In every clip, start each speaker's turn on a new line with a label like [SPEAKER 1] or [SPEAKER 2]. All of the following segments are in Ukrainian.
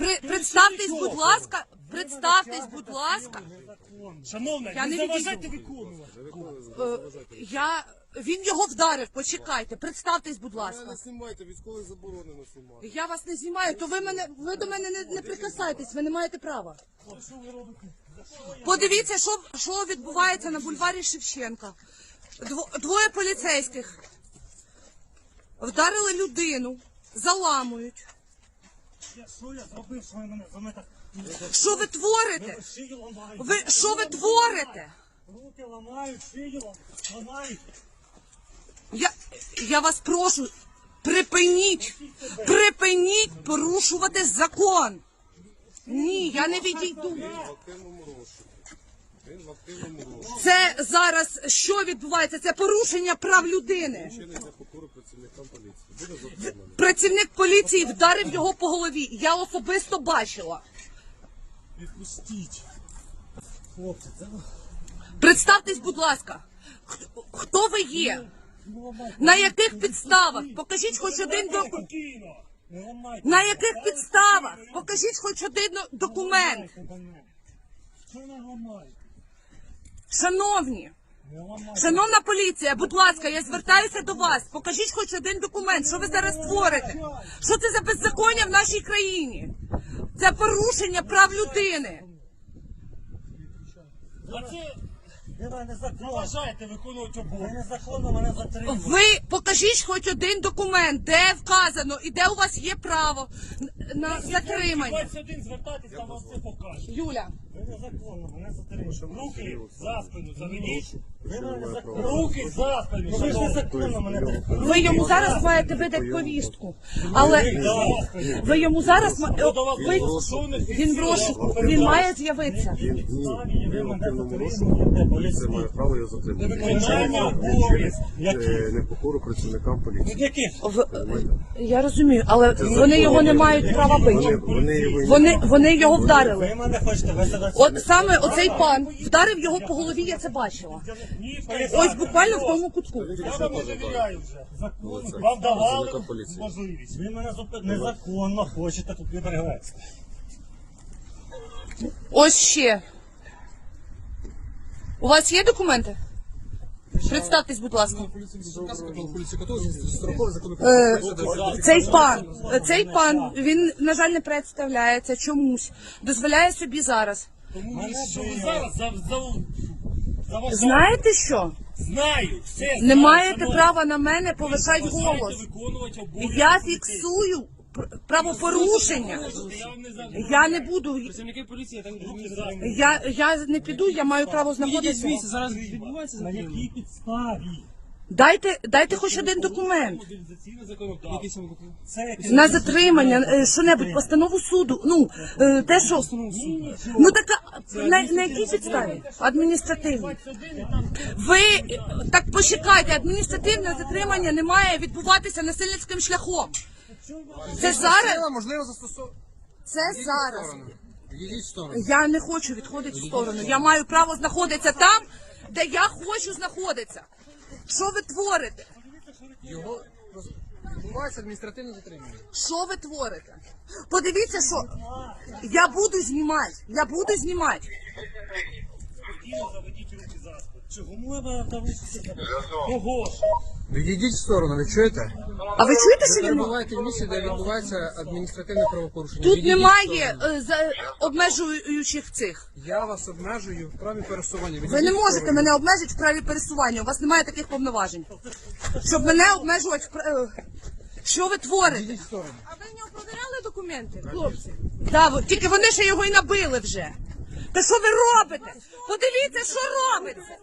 [SPEAKER 1] При, представтесь, будь ласка, представтесь, будь ласка.
[SPEAKER 2] Шановна,
[SPEAKER 1] Я
[SPEAKER 2] не
[SPEAKER 1] не
[SPEAKER 2] заважайте виконувати.
[SPEAKER 1] Е, я, він його вдарив, почекайте, представтесь, будь
[SPEAKER 3] Ви
[SPEAKER 1] ласка.
[SPEAKER 3] не знімайте, військових заборонено знімати.
[SPEAKER 1] Я вас не знімаю, то ви мене, ви до мене не, не прикасайтесь, ви не маєте права. Подивіться, що, що відбувається на бульварі Шевченка. Дво- двоє поліцейських вдарили людину, заламують.
[SPEAKER 2] Що я зробив, що ви мене за мене так
[SPEAKER 1] Що ви творите?
[SPEAKER 2] шию ламають?
[SPEAKER 1] Ви що ви творите?
[SPEAKER 2] Руки ламають, шию ламають.
[SPEAKER 1] Я, я вас прошу, припиніть, припиніть порушувати закон. Ні, я не відійду. Це зараз що відбувається? Це порушення прав людини. Працівник поліції вдарив його по голові. Я особисто бачила. Представтесь, будь ласка, хто, ви є? На яких підставах? Покажіть хоч один документ.
[SPEAKER 2] Ламайте.
[SPEAKER 1] На яких підставах? Покажіть хоч один документ.
[SPEAKER 2] Що не ламаєте?
[SPEAKER 1] Шановні, шановна поліція, будь ласка, я звертаюся до вас. Покажіть хоч один документ, що ви зараз творите. Що це за беззаконня в нашій країні? Це порушення прав людини.
[SPEAKER 2] Ви мене заважаєте виконувати обов'язки. Незаконно мене затримуєте.
[SPEAKER 1] Ви покажіть хоч один документ, де вказано і де у вас є право на затримання.
[SPEAKER 2] 21 звертайтесь, там вам все покаже.
[SPEAKER 1] Юля,
[SPEAKER 2] Ви незаконно мене затримуєте. Руки за спину заведіть. Ви мене незаконно. Руки за спину. Ви ж незаконно мене затримуєте.
[SPEAKER 1] ви йому зараз маєте видати повістку, але ви йому зараз ма- ви, він в розшуку, він має з'явитися.
[SPEAKER 3] Він, ні, він в активному розшуку.
[SPEAKER 2] Поліція
[SPEAKER 3] має право його затримати.
[SPEAKER 2] Виконання обов'язків.
[SPEAKER 3] е, непокору працівникам поліції.
[SPEAKER 2] Яких?
[SPEAKER 1] В- я розумію, але вони його не мають права бити.
[SPEAKER 3] вони, його-
[SPEAKER 1] Вони, вони його вдарили.
[SPEAKER 2] Ви мене хочете висадити?
[SPEAKER 1] От саме оцей пан вдарив його по голові, я це бачила. Ось буквально в тому кутку.
[SPEAKER 2] Я вам не довіряю вже. Законно. Вам давали можливість. Ви мене незаконно хочете тут відрегатися.
[SPEAKER 1] Ось ще. У вас є документи? Представтесь, будь ласка. Е, Цей пан, цей пан, він, на жаль, не представляється чомусь. Дозволяє собі зараз.
[SPEAKER 2] Тому що ви зараз за, за, заважаєте.
[SPEAKER 1] Знаєте що?
[SPEAKER 2] Знаю, все знаю.
[SPEAKER 1] Не маєте
[SPEAKER 2] шановні.
[SPEAKER 1] права на мене повишати
[SPEAKER 2] Бажаєте
[SPEAKER 1] голос.
[SPEAKER 2] виконувати обов'язки
[SPEAKER 1] Я фіксую пр- правопорушення.
[SPEAKER 2] Я вам не забуду.
[SPEAKER 1] Я не буду.
[SPEAKER 4] Працівники поліції
[SPEAKER 2] за.
[SPEAKER 1] Я, я не піду, я маю право знаходитися.
[SPEAKER 4] звідси, зараз відбувається
[SPEAKER 2] На якій підставі?
[SPEAKER 1] Дайте, дайте хоч один документ.
[SPEAKER 2] Мобілізаційне законодавство. Це
[SPEAKER 1] На затримання, е, що-небудь, постанову суду. Ну, е, те, що. Ну така на, на якій підставі? Адміністративній. Ви е, так почекайте, адміністративне затримання не має відбуватися насильницьким шляхом. Це зараз.
[SPEAKER 5] можливо застосовувати.
[SPEAKER 1] Це зараз.
[SPEAKER 5] Їдіть в сторону.
[SPEAKER 1] Я не хочу відходити в сторону. Я маю право знаходитися там, де я хочу знаходитися. Що ви творите?
[SPEAKER 5] Його роз- відбувається адміністративне затримання.
[SPEAKER 1] Що ви творите? Подивіться, що я буду знімати. Я буду знімати.
[SPEAKER 2] Спокійно заведіть руки за спину. Ви мене там Кого ж?
[SPEAKER 5] Відійдіть в сторону, ви чуєте?
[SPEAKER 1] А ви чуєте, що він?
[SPEAKER 5] перебуваєте в місці, де відбувається адміністративне правопорушення.
[SPEAKER 1] Тут
[SPEAKER 5] Відійдіть в
[SPEAKER 1] немає
[SPEAKER 5] сторону.
[SPEAKER 1] е, за обмежуючих цих.
[SPEAKER 5] Я вас обмежую в праві пересування.
[SPEAKER 1] Ви
[SPEAKER 5] Відійдіть
[SPEAKER 1] не
[SPEAKER 5] в
[SPEAKER 1] можете
[SPEAKER 5] сторону.
[SPEAKER 1] мене обмежити в праві пересування. У вас немає таких повноважень. Щоб мене обмежувати в пра- е, Що ви творите?
[SPEAKER 5] Відійдіть в сторону.
[SPEAKER 1] А ви в нього провіряли документи, хлопці? Да, ви- тільки вони ще його і набили вже. Та що ви робите? Подивіться, що робиться.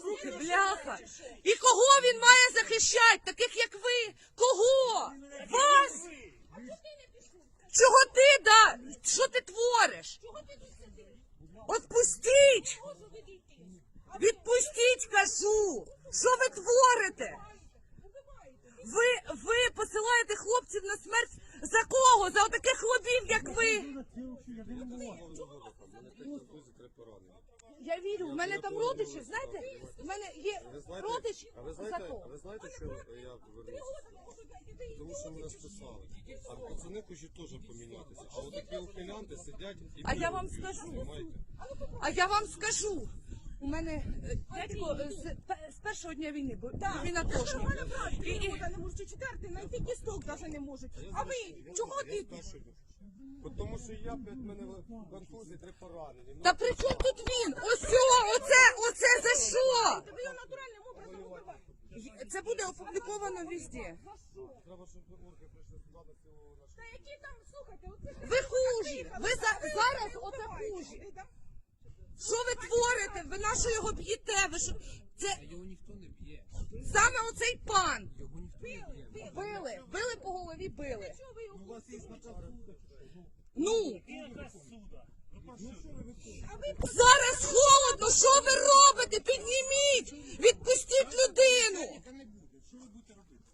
[SPEAKER 1] Слухи, бляха. І кого він має захищати, таких як ви? Кого? Вас? Чого ти, да? Що ти твориш? Отпустіть! Відпустіть, кажу! Що ви творите? Ви, ви посилаєте хлопців на смерть за кого? За таких хлопів, як ви?
[SPEAKER 2] я не можу.
[SPEAKER 3] Мене п'ять контузій, три поранення.
[SPEAKER 1] Я вірю, в мене там родичі, знаєте, в мене є родич
[SPEAKER 3] а ви знаєте, а ви знаєте, що я повернувся? Тому що мене списали. А пацани хочуть теж помінятися. А от такі ухилянти сидять і
[SPEAKER 1] А я вам скажу.
[SPEAKER 3] понімаєте?
[SPEAKER 1] А я вам скажу. У мене е, дядько е, з, пе- з першого дня війни, бо він атошник. І, і,
[SPEAKER 6] не можуть четвертий, знайти кісток навіть не можуть. А ви чого
[SPEAKER 3] я
[SPEAKER 6] ти?
[SPEAKER 3] Тому що я п'ять мене контузії, три поранені.
[SPEAKER 1] та при чому тут він? Ось оце, оце за що?
[SPEAKER 6] Ви його натуральним образом убиваєте.
[SPEAKER 1] Це буде опубліковано везде.
[SPEAKER 3] Треба, щоб орки прийшли сюди на цього.
[SPEAKER 6] Та які там, слухайте, оце...
[SPEAKER 1] Ви хужі. Ви за, зараз оце хужі. Що ви творите? Ви на що його б'єте? Ви що? Це
[SPEAKER 5] Його ніхто не б'є.
[SPEAKER 1] саме оцей пан.
[SPEAKER 5] Його ніхто не б'є.
[SPEAKER 1] Били, били по голові, били.
[SPEAKER 6] Що ви його
[SPEAKER 1] Ну,
[SPEAKER 2] суда? Ви
[SPEAKER 1] зараз холодно, що ви робите? Підніміть! Відпустіть людину!
[SPEAKER 3] Та не буде. Що ви будете робити?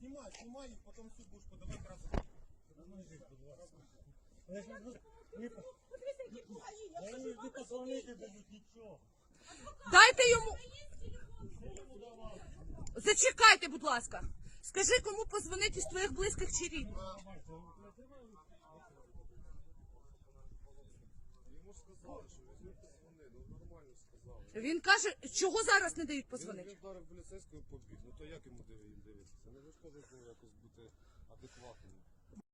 [SPEAKER 3] Знімай, знімай, і потім суд будеш подавати раз.
[SPEAKER 2] Я ж не- не по-
[SPEAKER 6] Подивіться, які пугаї, я
[SPEAKER 2] я їм не позвонити дають нічого.
[SPEAKER 1] Дайте йому. Зачекайте, будь ласка. Скажи, кому позвонити з твоїх близьких чи рідних.
[SPEAKER 3] Йому сказали, що візьми позвони, ну нормально сказали.
[SPEAKER 1] Він каже, чого зараз не дають позвонити.
[SPEAKER 3] він вдарив поліцейського побіг. Ну то як йому диви- дивитися? Не ви ж теж з ним якось бути адекватним.